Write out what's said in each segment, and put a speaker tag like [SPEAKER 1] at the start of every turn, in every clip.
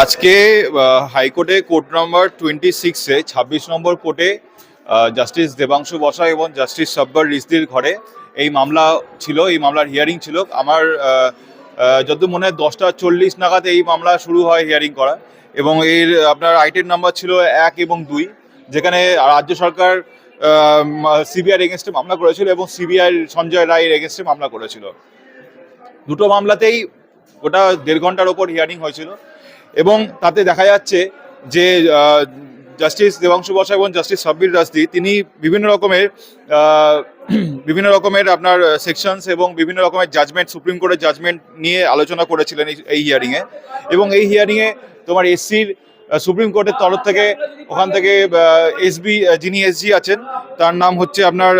[SPEAKER 1] আজকে হাইকোর্টে court number twenty সিক্সে ছাব্বিশ নম্বর কোর্টে জাস্টিস দেবাংশু বসা এবং জাস্টিস সব্বর রিজদির ঘরে এই মামলা ছিল, এই মামলার হিয়ারিং ছিল। আমার যত মনে হয় দশটা চল্লিশ নাগাদ এই মামলা শুরু হয় হিয়ারিং করা। এবং এর, আপনার আইটেম নাম্বার ছিল এক এবং দুই, যেখানে রাজ্য সরকার সিবিআই এগেনস্টে মামলা করেছিল এবং সিবিআই সঞ্জয় রায়ের এগেনস্টে মামলা করেছিল। দুটো মামলাতেই ওটা দেড় ঘণ্টার ওপর হিয়ারিং হয়েছিল। এবং তাতে দেখা যাচ্ছে যে জাস্টিস দেবাংশু বসা এবং জাস্টিস সাব্বির রাজদি, তিনি বিভিন্ন রকমের বিভিন্ন রকমের আপনার সেকশনস এবং বিভিন্ন রকমের জাজমেন্ট সুপ্রিম কোর্টের জাজমেন্ট নিয়ে আলোচনা করেছিলেন এই- হিয়ারিংয়ে এবং এই হিয়ারিংয়ে তোমার এসসির সুপ্রিম কোর্টের তরফ থেকে, ওখান থেকে এসবি যিনি এসজি আছেন, তার নাম হচ্ছে আপনার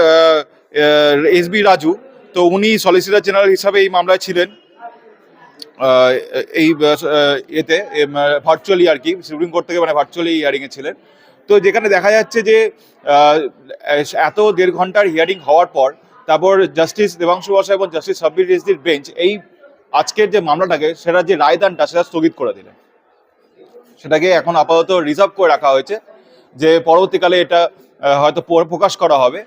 [SPEAKER 1] এসবি রাজু। তো উনি সলিসিটর জেনারেল হিসাবে এই মামলায় ছিলেন। এই এতে ভার্চুয়ালি আর কি সুপ্রিম কোর্ট থেকে মানে ভার্চুয়ালি হিয়ারিংয়ে ছিলেন। তো যেখানে দেখা যাচ্ছে যে এত দেড় ঘণ্টার হিয়ারিং হওয়ার পর, তারপর জাস্টিস দেবাংশু বসা এবং জাস্টিস সাব্বির রিজদির বেঞ্চ এই আজকের যে মামলাটাকে, সেটা যে রায়দানটা, সেটা স্থগিত করে দিলেন। সেটাকে এখন আপাতত রিজার্ভ করে রাখা হয়েছে যে, পরবর্তীকালে এটা হয়তো প্রকাশ করা হবে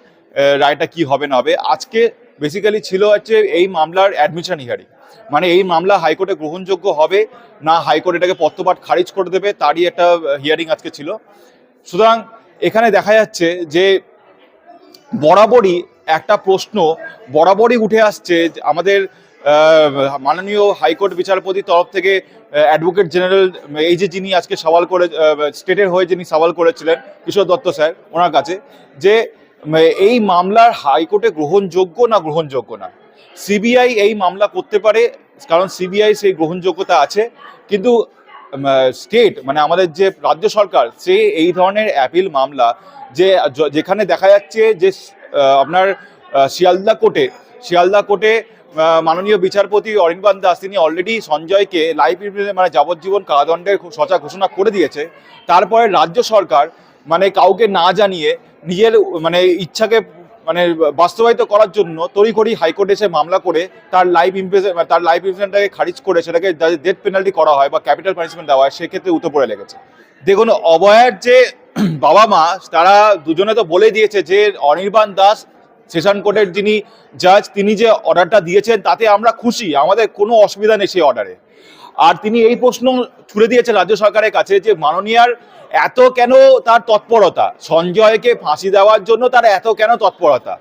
[SPEAKER 1] রায়টা কি হবে না হবে। আজকে বেসিক্যালি ছিল হচ্ছে এই মামলার অ্যাডমিশন হিয়ারিং মানে এই মামলা হাইকোর্টে গ্রহণযোগ্য হবে, না হাইকোর্ট এটাকে পত্রপাঠ খারিজ করে দেবে, তারই একটা হিয়ারিং আজকে ছিল। সুতরাং এখানে দেখা যাচ্ছে যে বরাবরই একটা প্রশ্ন বরাবরই উঠে আসছে আমাদের মাননীয় হাইকোর্ট বিচারপতির তরফ থেকে অ্যাডভোকেট জেনারেল এই যে যিনি আজকে সওয়াল করে স্টেটের হয়ে যিনি সওয়াল করেছিলেন, কিশোর দত্ত স্যার, ওনার কাছে, যে, এই মামলার হাইকোর্টে গ্রহণযোগ্য না গ্রহণযোগ্য না। সিবিআই এই মামলা করতে পারে, কারণ সিবিআই সেই গ্রহণযোগ্যতা আছে। কিন্তু স্টেট মানে আমাদের যে রাজ্য সরকার, সে এই ধরনের অ্যাপিল মামলা যে যেখানে দেখা যাচ্ছে যে আপনার শিয়ালদা কোর্টে শিয়ালদা কোর্টে মাননীয় বিচারপতি অরিন্দম দাস, তিনি অলরেডি সঞ্জয়কে লাইফ মানে যাবজ্জীবন কারাদণ্ডের সচা ঘোষণা করে দিয়েছে। তারপরে রাজ্য সরকার মানে কাউকে না জানিয়ে, নিজের মানে ইচ্ছাকে মানে বাস্তবায়িত করার জন্য তড়িঘড়ি হাইকোর্টে এসে মামলা করে তার লাইফ ইমপ্রেশন তার লাইফ ইমপ্রেশনটাকে খারিজ করে সেটাকে ডেথ পেনাল্টি করা হয় বা ক্যাপিটাল পানিশমেন্ট দেওয়া হয়, সেক্ষেত্রে উঠে পড়ে লেগেছে। দেখুন অবয়ার যে বাবা মা, তারা দুজনে তো বলে দিয়েছে যে অনির্বাণ দাস, সেশন কোর্টের যিনি জাজ তিনি যে অর্ডারটা দিয়েছেন, তাতে আমরা খুশি। আমাদের কোনো অসুবিধা নেই সেই অর্ডারে আর তিনি এই প্রশ্ন ছুড়ে দিয়েছেন রাজ্য সরকারের কাছে যে মাননীয়ার এত কেন তার তৎপরতা? সঞ্জয়কে ফাঁসি দেওয়ার জন্য তার এত কেন তৎপরতা?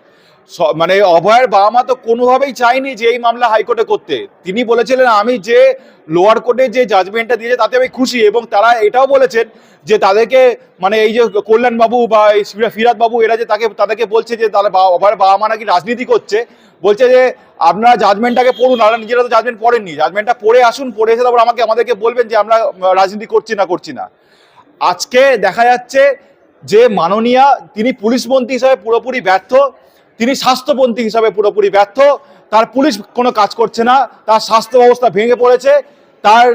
[SPEAKER 1] মানে অভয়ের বাবা মা তো কোনোভাবেই চায়নি যে এই মামলা হাইকোর্টে করতে। তিনি বলেছিলেন, আমি যে লোয়ার কোর্টে যে জাজমেন্টটা দিয়েছে, তাতে আমি খুশি। এবং তারা এটাও বলেছেন যে তাদেরকে মানে এই যে কল্যাণবাবু বা ফিরাদ বাবু, এরা যে তাকে, তাদেরকে বলছে যে বা- অভয়ের বাবা মা নাকি রাজনীতি করছে, বলছে যে, আপনারা জাজমেন্টটাকে পড়ুন আপনারা নিজেরা তো জাজমেন্ট পড়েননি। জাজমেন্টটা পড়ে আসুন, পড়ে এসে তারপর আমাকে, আমাদেরকে বলবেন যে আমরা রাজনীতি করছি না করছি না। আজকে দেখা যাচ্ছে যে মাননীয়া, তিনি পুলিশ মন্ত্রী হিসাবে পুরোপুরি ব্যর্থ। তিনি স্বাস্থ্যপন্থী হিসাবে পুরোপুরি ব্যর্থ। তার পুলিশ কোনো কাজ করছে না। তার স্বাস্থ্য ব্যবস্থা ভেঙে পড়েছে। তার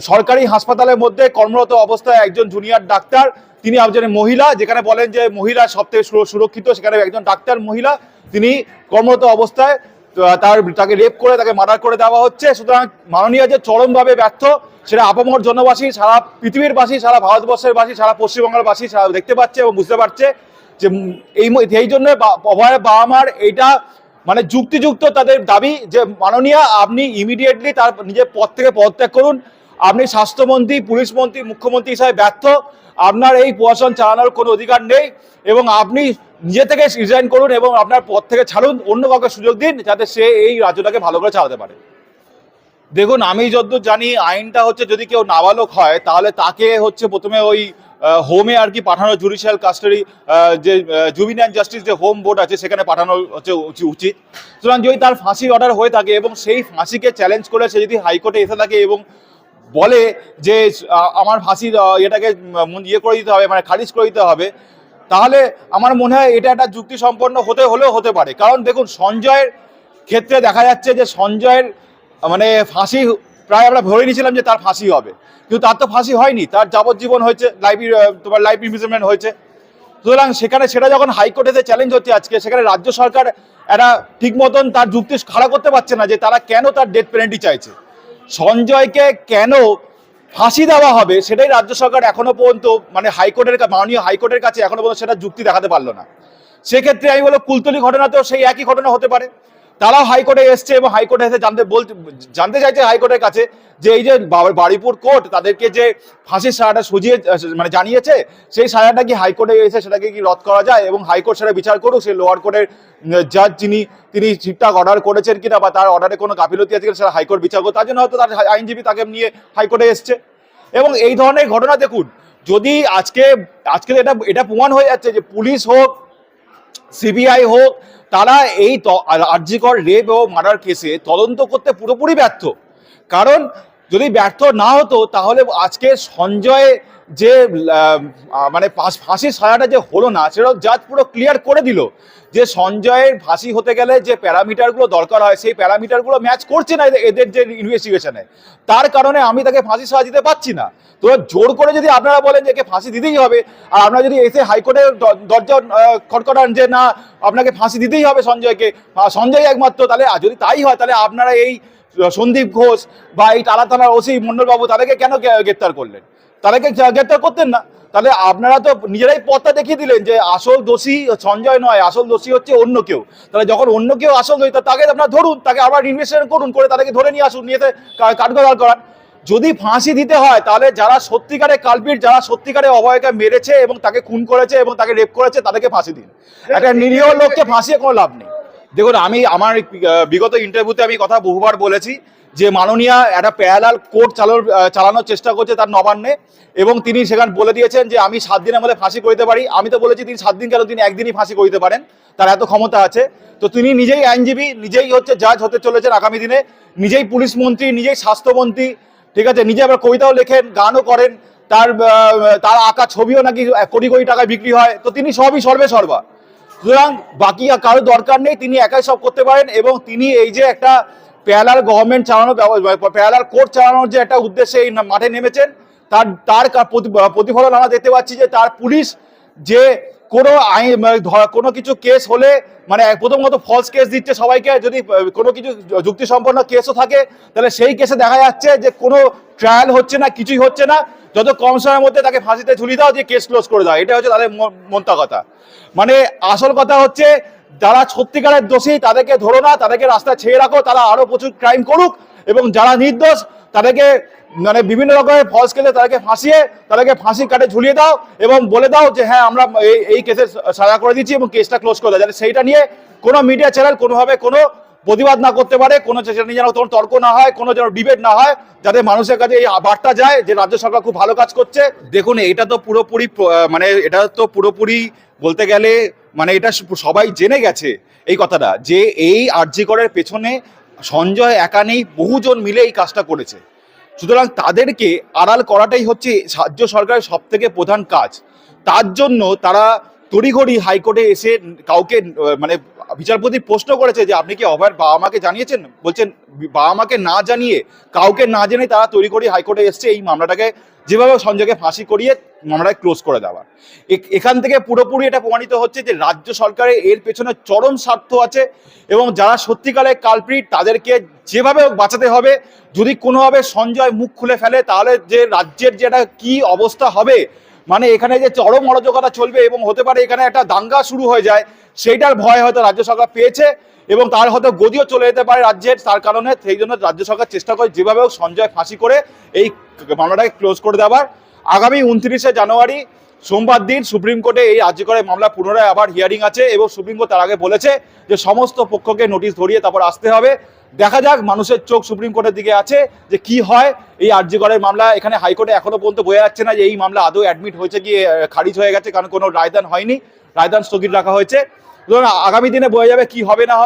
[SPEAKER 1] সরকারি হাসপাতালের মধ্যে কর্মরত অবস্থায় একজন জুনিয়র ডাক্তার। তিনি একজন মহিলা, যেখানে বলেন যে মহিলা সব থেকে সুর- সুরক্ষিত, সেখানে একজন ডাক্তার মহিলা। তিনি কর্মরত অবস্থায় তার, তাকে রেপ করে, তাকে মার্ডার করে দেওয়া হচ্ছে। সুতরাং মাননীয় যে চরমভাবে ব্যর্থ, সেটা আপামর জনবাসী সারা পৃথিবীর বাসী, সারা ভারতবর্ষের বাসী, সারা পশ্চিমবঙ্গের বাসী, সারা দেখতে পাচ্ছে এবং বুঝতে পারছে। যে এই এই জন্য অভয়ের বাবা মার এইটা মানে যুক্তিযুক্ত তাদের দাবি যে, মাননীয়, আপনি ইমিডিয়েটলি তার নিজের পদ থেকে পদত্যাগ করুন। আপনি স্বাস্থ্যমন্ত্রী, পুলিশ মন্ত্রী, মুখ্যমন্ত্রী হিসাবে ব্যর্থ। আপনার এই প্রশাসন চালানোর কোনো অধিকার নেই এবং আপনি নিজে থেকে রিজাইন করুন এবং আপনার পদ থেকে ছাড়ুন। অন্য কাউকে সুযোগ দিন যাতে সে এই রাজ্যটাকে ভালো করে চালাতে পারে। দেখুন, আমি যতদূর জানি, আইনটা হচ্ছে যদি কেউ নাবালক হয়, তাহলে তাকে হচ্ছে প্রথমে ওই হোমে আর কি পাঠানো জুডিশিয়াল কাস্টাডি যে জুবিনিয়ান জাস্টিস যে হোম বোর্ড আছে, সেখানে পাঠানো হচ্ছে উচি- উচিত। সুতরাং যদি তার ফাঁসি অর্ডার হয়ে থাকে এবং সেই ফাঁসিকে চ্যালেঞ্জ করে সে যদি হাইকোর্টে এসে থাকে এবং বলে যে আমার ফাঁসির এটাকে ইয়ে করে দিতে হবে মানে খারিজ করে দিতে হবে, তাহলে আমার মনে হয় এটা একটা যুক্তি সম্পন্ন হতে হলেও হতে পারে। কারণ দেখুন, সঞ্জয়ের ক্ষেত্রে দেখা যাচ্ছে যে সঞ্জয়ের মানে ফাঁসি প্রায় আমরা ধরে নিয়েছিলাম যে তার ফাঁসি হবে। কিন্তু তার তো ফাঁসি হয়নি, তার যাবজ্জীবন হয়েছে লাইফ তোমার লাইফ ইমপ্রিজনমেন্ট হয়েছে। সুতরাং সেখানে সেটা যখন হাইকোর্টে চ্যালেঞ্জ হচ্ছে আজকে, সেখানে রাজ্য সরকার একটা ঠিক মতন তার যুক্তি খাড়া করতে পারছে না যে তারা কেন তার ডেথ পেনাল্টি চাইছে। সঞ্জয়কে কেন
[SPEAKER 2] ফাঁসি দেওয়া হবে সেটাই রাজ্য সরকার এখনও পর্যন্ত মানে হাইকোর্টের মাননীয় হাইকোর্টের কাছে এখনও পর্যন্ত সেটা যুক্তি দেখাতে পারল না। সেক্ষেত্রে আমি বলব, কুলতলি ঘটনাতেও সেই একই ঘটনা হতে পারে। তারাও হাইকোর্টে এসছে এবং হাইকোর্টে এসে জানতে বলতে, জানতে চাইছে হাইকোর্টের কাছে যে এই যে বা- বারুইপুর কোর্ট তাদেরকে যে ফাঁসির সাজাটা সুজিয়ে মানে জানিয়েছে, সেই সাজাটা কি হাইকোর্টে এসে সেটাকে কি রদ করা যায় এবং হাইকোর্ট সেটা বিচার করুক? সেই লোয়ার কোর্টের জাজ যিনি, তিনি ঠিকঠাক অর্ডার করেছেন কিনা বা তার অর্ডারে কোনো গাফিলতি আছে কিনা সেটা হাইকোর্ট বিচার করুক। তার জন্য হয়তো তার আইনজীবী তাকে নিয়ে হাইকোর্টে এসছে। এবং এই ধরনের ঘটনা দেখুন, যদি আজকে আজকে এটা এটা প্রমাণ হয়ে যাচ্ছে যে পুলিশ হোক সিবিআই হোক, তারা এই আর্জিকর রেপ ও মার্ডার কেসে তদন্ত করতে পুরোপুরি ব্যর্থ। কারণ যদি ব্যর্থ না হতো, তাহলে আজকে সঞ্জয় যে মানে ফাঁস- ফাঁসির সাজাটা যে হলো না সেটা জাজ পুরো ক্লিয়ার করে দিল যে সঞ্জয়ের ফাঁসি হতে গেলে যে প্যারামিটারগুলো দরকার হয়, সেই প্যারামিটারগুলো ম্যাচ করছে না এদের- যে ইনভেস্টিগেশনে তার কারণে আমি তাকে ফাঁসি সাজা দিতে পারছি না। তো জোর করে যদি আপনারা বলেন যে একে ফাঁসি দিতেই হবে, আর আপনারা যদি এসে হাইকোর্টের দরজা খটখটান যে না, আপনাকে ফাঁসি দিতেই হবে সঞ্জয়কে সঞ্জয় একমাত্র, তাহলে যদি তাই হয়, তাহলে আপনারা এই সন্দীপ ঘোষ বা এই টালা থানার ওসি মন্ডলবাবু তাদেরকে কেন গ্রে- গ্রেপ্তার করলেন? তাদেরকে গ্রে- গ্রেপ্তার করতেন না। তাহলে আপনারা তো নিজেরাই পথটা দেখিয়ে দিলেন যে আসল দোষী সঞ্জয় নয়, আসল দোষী হচ্ছে অন্য কেউ। তাহলে যখন অন্য কেউ আসল দোষী তাকে আপনারা ধরুন, তাকে আবার ইনভেস্টিগেশন করুন, করে তাদেরকে ধরে নিয়ে আসুন, নিয়ে কাঠগড়াল করান। যদি ফাঁসি দিতে হয়, তাহলে যারা সত্যিকারে কালপিট যারা সত্যিকারে অভয়কে মেরেছে এবং তাকে খুন করেছে এবং তাকে রেপ করেছে, তাদেরকে ফাঁসি দিন। একটা নিরীহ লোককে ফাঁসিয়ে কোনো লাভ নেই। দেখুন, আমি আমার বিগত ইন্টারভিউতে আমি কথা বহুবার বলেছি। যে মাননীয়া একটা প্যারালাল কোর্ট চালানোর আহ, চালানোর চেষ্টা করছে তার নবান্নে এবং তিনি সেখানে বলে দিয়েছেন যে আমি সাত দিনের মধ্যে ফাঁসি করিতে পারি। আমি তো বলেছি তিনি সাত দিন কেন? তিনি একদিনই ফাঁসি করিতে পারেন। তার এত ক্ষমতা আছে। তো তিনি নিজেই আইনজীবী নিজেই হচ্ছে জাজ হতে চলেছেন আগামী দিনে। নিজেই পুলিশ মন্ত্রী নিজেই স্বাস্থ্যমন্ত্রী ঠিক আছে? নিজে আবার কবিতাও লেখেন গানও করেন। তার তার আঁকা ছবিও নাকি কোটি কোটি টাকায় বিক্রি হয়। তো তিনি সবই সর্বে সর্বা সুতরাং বাকি কারও দরকার নেই। তিনি একাই সব করতে পারেন এবং তিনি এই যে একটা প্যারালাল গভর্নমেন্ট চালানো প্যারালাল কোর্ট চালানোর যে একটা উদ্দেশ্যে এই মাঠে নেমেছেন, তার তার প্রতিফলন আমরা দেখতে পাচ্ছি যে তার পুলিশ যে কোনো আইন মানে কোনো কিছু কেস হলে মানে প্রথমত ফলস কেস দিচ্ছে সবাইকে, যদি কোনো কিছু যুক্তি সম্পন্ন কেসও থাকে, তাহলে সেই কেসে দেখা যাচ্ছে যে কোনো ট্রায়াল হচ্ছে না, কিছুই হচ্ছে না, যত কম সময়ের মধ্যে তাকে ফাঁসিতে ঝুলিয়ে দাও যে কেস ক্লোজ করে দাও। এটা হচ্ছে তাদের মন্তা কথা। মানে আসল কথা হচ্ছে যারা সত্যিকারের দোষী, তাদেরকে ধরো না, তাদেরকে রাস্তায় ছেড়ে রাখো, তারা আরও প্রচুর ক্রাইম করুক এবং যারা নির্দোষ, তাদেরকে মানে বিভিন্ন রকমের ফলস কেসে তাদেরকে ফাঁসিয়ে, তাদেরকে ফাঁসি কাটে ঝুলিয়ে দাও এবং বলে দাও যে হ্যাঁ আমরা এই এই কেসে সাজা করে দিচ্ছি এবং কেসটা ক্লোজ করে দাও। যাতে সেইটা নিয়ে কোনো মিডিয়া চ্যানেল কোনোভাবে কোনো প্রতিবাদ না করতে পারে, কোনো সেটা নিয়ে যেন কোনো তর্ক না হয়, কোনো যেন ডিবেট না হয়, যাতে মানুষের কাছে এই বার্তা যায় যে, রাজ্য সরকার খুব ভালো কাজ করছে। দেখুন, এটা তো পুরোপুরি মানে এটা তো পুরোপুরি বলতে গেলে মানে এটা সবাই জেনে গেছে এই কথাটা, যে এই আরজি করের পেছনে সঞ্জয় একা নেই, বহুজন মিলে এই কাজটা করেছে। সুতরাং তাদেরকে আড়াল করাটাই হচ্ছে রাজ্য সরকারের সব থেকে প্রধান কাজ। তার জন্য তারা তড়িঘড়ি হাইকোর্টে এসে কাউকে মানে বিচারপতি প্রশ্ন করেছে যে আপনি কি অভয়ের বাবা মাকে জানিয়েছেন? বলছেন, বাবা মাকে না জানিয়ে কাউকে না জেনে তারা তৈরি করে হাইকোর্টে এসছে এই মামলাটাকে যেভাবে সঞ্জয়কে ফাঁসি করিয়ে মামলাটাকে ক্লোজ করে দেওয়া। এখান থেকে পুরোপুরি এটা প্রমাণিত হচ্ছে যে রাজ্য সরকারের এর পেছনে চরম স্বার্থ আছে এবং যারা সত্যিকারে কালপ্রিট তাদেরকে যেভাবে বাঁচাতে হবে, যদি কোনোভাবে সঞ্জয় মুখ খুলে ফেলে, তাহলে যে রাজ্যের যে একটা কি অবস্থা হবে মানে এখানে যে চরম অরাজকতা চলবে এবং হতে পারে এখানে একটা দাঙ্গা শুরু হয়ে যায়, সেইটার ভয় হয়তো রাজ্য সরকার পেয়েছে এবং তার হয়তো গদিও চলে যেতে পারে রাজ্যের, তার কারণে সেই জন্য রাজ্য সরকার চেষ্টা করে যেভাবে হোক সঞ্জয় ফাঁসি করে এই মামলাটাকে ক্লোজ করে দেওয়ার। আগামী উনত্রিশে জানুয়ারি, সোমবার দিন সুপ্রিম কোর্টে এই রাজ্যকরের মামলা পুনরায় আবার হিয়ারিং আছে এবং সুপ্রিম কোর্ট তার আগে বলেছে যে সমস্ত পক্ষকে নোটিশ ধরিয়ে তারপর আসতে হবে। দেখা যাক, মানুষের চোখ সুপ্রিম কোর্টের দিকে আছে যে কি হয়। এই আর্যিকরের মামলা এখানে হাইকোর্টে এখনও পর্যন্ত বোঝা যাচ্ছে না যে এই মামলা আদৌ অ্যাডমিট হয়েছে কি খারিজ হয়ে গেছে, কারণ কোনো রায়দান হয়নি। রায়দান স্থগিত রাখা হয়েছে। আগামী দিনে বোঝা যাবে কি হবে না হবে